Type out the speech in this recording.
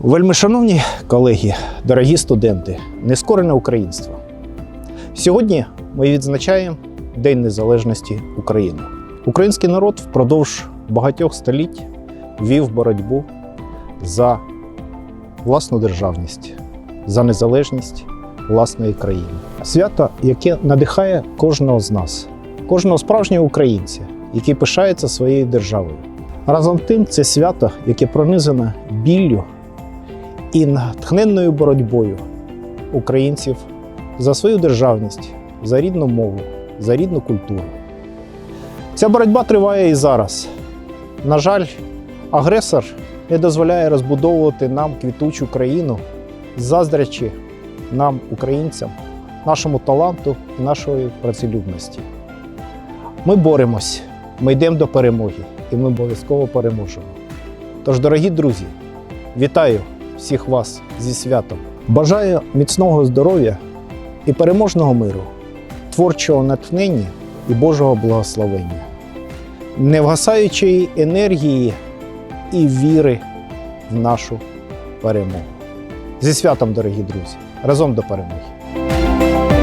Вельми шановні колеги, дорогі студенти, нескорене українство. Сьогодні ми відзначаємо День Незалежності України. Український народ впродовж багатьох століть вів боротьбу за власну державність, за незалежність власної країни. Свято, яке надихає кожного з нас, кожного справжнього українця, який пишається своєю державою. Разом з тим, це свято, яке пронизане біллю і натхненною боротьбою українців за свою державність, за рідну мову, за рідну культуру. Ця боротьба триває і зараз. На жаль, агресор не дозволяє розбудовувати нам квітучу країну, заздрячи нам, українцям, нашому таланту і нашої працелюбності. Ми боремось, ми йдемо до перемоги, і ми обов'язково переможемо. Тож, дорогі друзі, вітаю всіх вас зі святом. Бажаю міцного здоров'я і переможного миру, творчого натхнення і Божого благословення, невгасаючої енергії і віри в нашу перемогу. Зі святом, дорогі друзі, разом до перемоги!